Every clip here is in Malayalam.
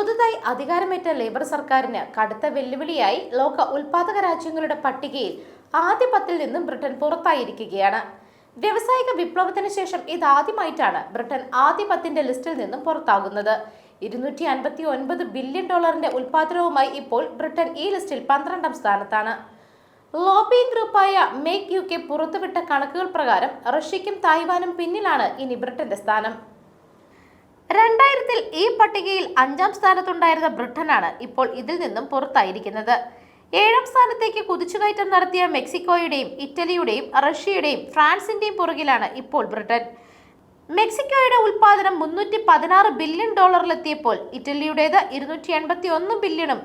പുതുതായി അധികാരമേറ്റ ലേബർ സർക്കാരിന് കടുത്ത വെല്ലുവിളിയായി ലോക ഉൽപാദക രാജ്യങ്ങളുടെ പട്ടികയിൽ ആദ്യ പത്തിൽ നിന്നും ബ്രിട്ടൻ പുറത്തായിരിക്കുകയാണ്. വ്യവസായിക വിപ്ലവത്തിന് ശേഷം ഇതാദ്യമായിട്ടാണ് ബ്രിട്ടൻ ആദ്യ പത്തിന്റെ ലിസ്റ്റിൽ നിന്നും പുറത്താകുന്നത്. ഇരുന്നൂറ്റി അൻപത്തി ഒൻപത് ബില്യൺ ഡോളറിന്റെ ഉൽപാദനവുമായി ഇപ്പോൾ ബ്രിട്ടൻ ഈ ലിസ്റ്റിൽ പന്ത്രണ്ടാം സ്ഥാനത്താണ്. ലോബിയിങ് ഗ്രൂപ്പായ മേക്ക് യു കെ പുറത്തുവിട്ട കണക്കുകൾ പ്രകാരം റഷ്യയ്ക്കും തായ്വാനും പിന്നിലാണ് ഇനി ബ്രിട്ടന്റെ സ്ഥാനം. രണ്ടായിരത്തിൽ ഈ പട്ടികയിൽ അഞ്ചാം സ്ഥാനത്തുണ്ടായിരുന്ന ബ്രിട്ടനാണ് ഇപ്പോൾ ഇതിൽ നിന്നും പുറത്തായിരിക്കുന്നത്. ഏഴാം സ്ഥാനത്തേക്ക് കുതിച്ചുകയറ്റം നടത്തിയ മെക്സിക്കോയുടെയും ഇറ്റലിയുടെയും റഷ്യയുടെയും ഫ്രാൻസിന്റെയും പുറകിലാണ് ഇപ്പോൾ ബ്രിട്ടൻ. മെക്സിക്കോയുടെ ഉൽപാദനം മുന്നൂറ്റി പതിനാറ് ബില്യൺ ഡോളറിലെത്തിയപ്പോൾ ഇറ്റലിയുടേത് ഇരുന്നൂറ്റി എൺപത്തി ഒന്ന് ബില്യണും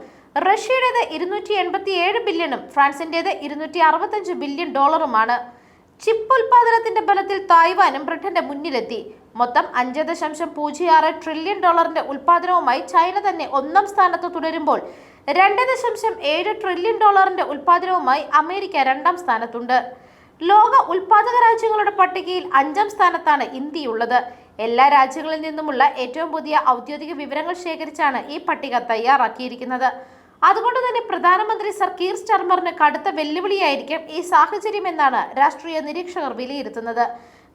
റഷ്യയുടേത് ഇരുന്നൂറ്റി എൺപത്തി ഏഴ് ബില്യണും ഫ്രാൻസിന്റേത് ഇരുന്നൂറ്റി അറുപത്തഞ്ച് ബില്യൺ ഡോളറുമാണ്. ചിപ്പ് ഉൽപാദനത്തിന്റെ ബലത്തിൽ തായ്വാനും ബ്രിട്ടന്റെ മുന്നിലെത്തി. മൊത്തം അഞ്ച് ദശാംശം പൂജ്യം ആറ് ട്രില്യൺ ഡോളറിന്റെ ഉൽപാദനവുമായി ചൈന തന്നെ ഒന്നാം സ്ഥാനത്ത് തുടരുമ്പോൾ രണ്ട് ദശാംശം ഏഴ് ട്രില്യൺ ഡോളറിന്റെ ഉൽപാദനവുമായി അമേരിക്ക രണ്ടാം സ്ഥാനത്തുണ്ട്. ലോക ഉൽപാദക രാജ്യങ്ങളുടെ പട്ടികയിൽ അഞ്ചാം സ്ഥാനത്താണ് ഇന്ത്യയുള്ളത്. എല്ലാ രാജ്യങ്ങളിൽ നിന്നുമുള്ള ഏറ്റവും പുതിയ ഔദ്യോഗിക വിവരങ്ങൾ ശേഖരിച്ചാണ് ഈ പട്ടിക തയ്യാറാക്കിയിരിക്കുന്നത്. അതുകൊണ്ട് തന്നെ പ്രധാനമന്ത്രി സർ കീർ സ്റ്റർമറിന് കടുത്ത വെല്ലുവിളിയായിരിക്കും ഈ സാഹചര്യം എന്നാണ് രാഷ്ട്രീയ നിരീക്ഷകർ വിലയിരുത്തുന്നത്.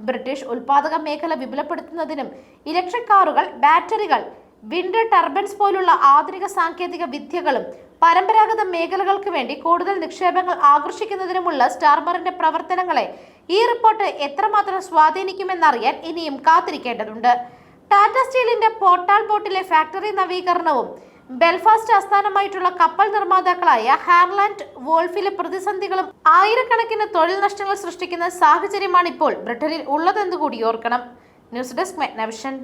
ബ്രിട്ടീഷ് ഉൽപാദക മേഖല വിപുലപ്പെടുത്തുന്നതിനും ഇലക്ട്രിക് കാറുകൾ ബാറ്ററികൾ വിൻഡ് ടർബൻസ് പോലുള്ള ആധുനിക സാങ്കേതിക വിദ്യകളും പരമ്പരാഗത മേഖലകൾക്ക് വേണ്ടി കൂടുതൽ നിക്ഷേപങ്ങൾ ആകർഷിക്കുന്നതിനുമുള്ള സ്റ്റാർമറിന്റെ പ്രവർത്തനങ്ങളെ ഈ റിപ്പോർട്ട് എത്രമാത്രം സ്വാധീനിക്കുമെന്നറിയാൻ ഇനിയും കാത്തിരിക്കേണ്ടതുണ്ട്. ടാറ്റ സ്റ്റീലിന്റെ പോർട്ടാൾ ബോട്ടിലെ ഫാക്ടറി നവീകരണവും ബെൽഫാസ്റ്റ് ആസ്ഥാനമായിട്ടുള്ള കപ്പൽ നിർമ്മാതാക്കളായ ഹാർലാൻഡ് വോൾഫിലെ പ്രതിസന്ധികളും ആയിരക്കണക്കിന് തൊഴിൽ നഷ്ടങ്ങൾ സൃഷ്ടിക്കുന്ന സാഹചര്യമാണ് ഇപ്പോൾ ബ്രിട്ടനിൽ ഉള്ളതെന്ന് കൂടി ഓർക്കണം. News desk മെഗ്നവിഷൻ.